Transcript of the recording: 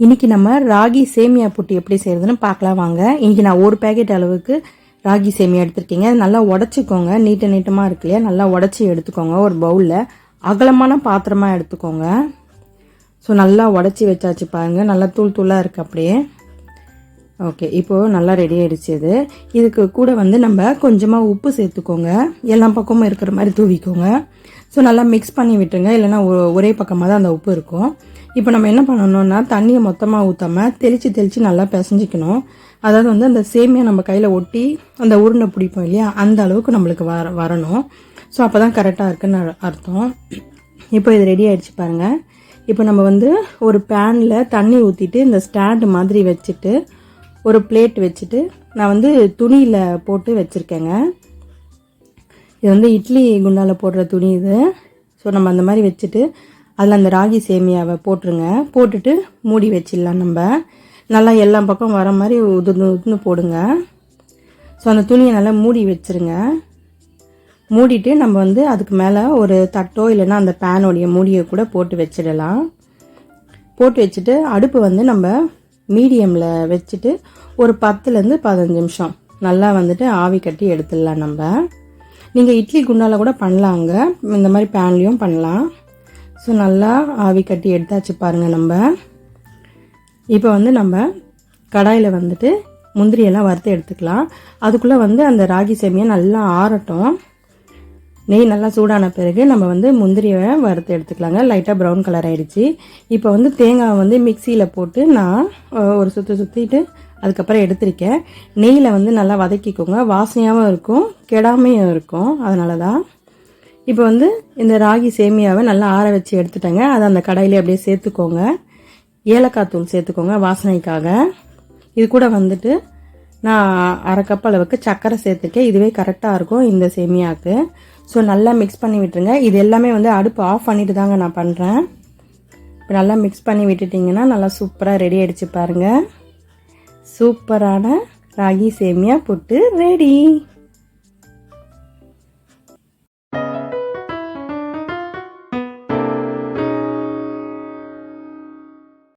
இன்றைக்கி நம்ம ராகி சேமியா புட்டு எப்படி செய்யறதுன்னு பார்க்கலாம் வாங்க. இன்றைக்கி நான் ஒரு பேக்கெட் அளவுக்கு ராகி சேமியா எடுத்திருக்கீங்க. அது நல்லா உடச்சிக்கோங்க. நீட்ட நீட்டமாக இருக்கு இல்லையா? நல்லா உடச்சி எடுத்துக்கோங்க ஒரு பவுலில் அகலமான பாத்திரமாக எடுத்துக்கோங்க. ஸோ நல்லா உடச்சி வச்சாச்சு பாருங்கள் நல்லா தூள் தூளாக இருக்குது அப்படியே. ஓகே இப்போது நல்லா ரெடி ஆகிடுச்சு இது. இதுக்கு கூட வந்து நம்ம கொஞ்சமாக உப்பு சேர்த்துக்கோங்க. எல்லா பக்கமும் இருக்கிற மாதிரி தூவிக்கோங்க. ஸோ நல்லா மிக்ஸ் பண்ணி விட்டுருங்க. இல்லைன்னா ஒ- ஒரே பக்கமாக தான் அந்த உப்பு இருக்கும். இப்போ நம்ம என்ன பண்ணணும்னா தண்ணியை மொத்தமாக ஊற்றாம தெளித்து தெளித்து நல்லா பிசைஞ்சிக்கணும். அதாவது வந்து அந்த சேமியா நம்ம கையில் ஒட்டி அந்த உருண்டை பிடிப்போம் இல்லையா? அந்த அளவுக்கு நம்மளுக்கு வர வரணும். ஸோ அப்போ தான் கரெக்டாக இருக்குன்னு அர்த்தம். இப்போ இது ரெடி ஆகிடுச்சு பாருங்கள் இப்போ நம்ம வந்து ஒரு பேனில் தண்ணி ஊற்றிட்டு இந்த ஸ்டாண்டு மாதிரி வச்சுட்டு ஒரு பிளேட் வச்சுட்டு நான் வந்து துணியில் போட்டு வச்சுருக்கேங்க. இது வந்து இட்லி குண்டாவில் போடுற துணி இது. ஸோ நம்ம அந்த மாதிரி வச்சுட்டு அதில் அந்த ராகி சேமியாவை போட்டுருங்க. போட்டுட்டு மூடி வச்சிடலாம் நம்ம. நல்லா எல்லா பக்கம் வர மாதிரி உதுந்து உதுந்து போடுங்க. ஸோ அந்த துணியை நல்லா மூடி வச்சிருங்க. மூடிட்டு நம்ம வந்து அதுக்கு மேலே ஒரு தட்டோ இல்லைன்னா அந்த பேனோடைய மூடியை கூட போட்டு வச்சிடலாம். போட்டு வச்சுட்டு அடுப்பு வந்து நம்ம மீடியமில் வச்சுட்டு ஒரு பத்துலேருந்து பதினஞ்சு நிமிஷம் நல்லா வந்துட்டு ஆவி கட்டி எடுத்துடலாம் நம்ம. நீங்கள் இட்லி குண்டால கூட பண்ணலாங்க. இந்த மாதிரி பேன்லேயும் பண்ணலாம். ஸோ நல்லா ஆவி கட்டி எடுத்தாச்சு பாருங்கள் நம்ம. இப்போ வந்து நம்ம கடாயில் வந்துட்டு முந்திரியெல்லாம் வறுத்து எடுத்துக்கலாம். அதுக்குள்ளே வந்து அந்த ராகி சேமியா நல்லா ஆறட்டும். நெய் நல்லா சூடான பிறகு நம்ம வந்து முந்திரியை வறுத்து எடுத்துக்கலாங்க. லைட்டாக ப்ரௌன் கலர் ஆயிடுச்சு. இப்போ வந்து தேங்காய் வந்து மிக்சியில் போட்டு நான் ஒரு சுற்றி சுற்றிட்டு அதுக்கப்புறம் எடுத்திருக்கேன். நெய்யில் வந்து நல்லா வதக்கிக்கோங்க. வாசனையாகவும் இருக்கும் கெடாமையும் இருக்கும். அதனால தான் இப்போ வந்து இந்த ராகி சேமியாவை நல்லா ஆற வச்சு எடுத்துட்டேங்க. அதை அந்த கடையிலே அப்படியே சேர்த்துக்கோங்க. ஏலக்காய் தூள் சேர்த்துக்கோங்க வாசனைக்காக. இது கூட வந்துட்டு நான் அரை கப் அளவுக்கு சர்க்கரை சேர்த்துருக்கேன். இதுவே கரெக்டாக இருக்கும் இந்த சேமியாவுக்கு. ஸோ நல்லா மிக்ஸ் பண்ணி விட்டுருங்க. இது எல்லாமே வந்து அடுப்பு ஆஃப் பண்ணிட்டு தாங்க நான் பண்ணுறேன் இப்போ நல்லா மிக்ஸ் பண்ணி விட்டுட்டிங்கன்னா நல்லா சூப்பராக ரெடி ஆகிடுச்சு பாருங்கள் சூப்பரான ராகி சேமியா புட்டு ரெடி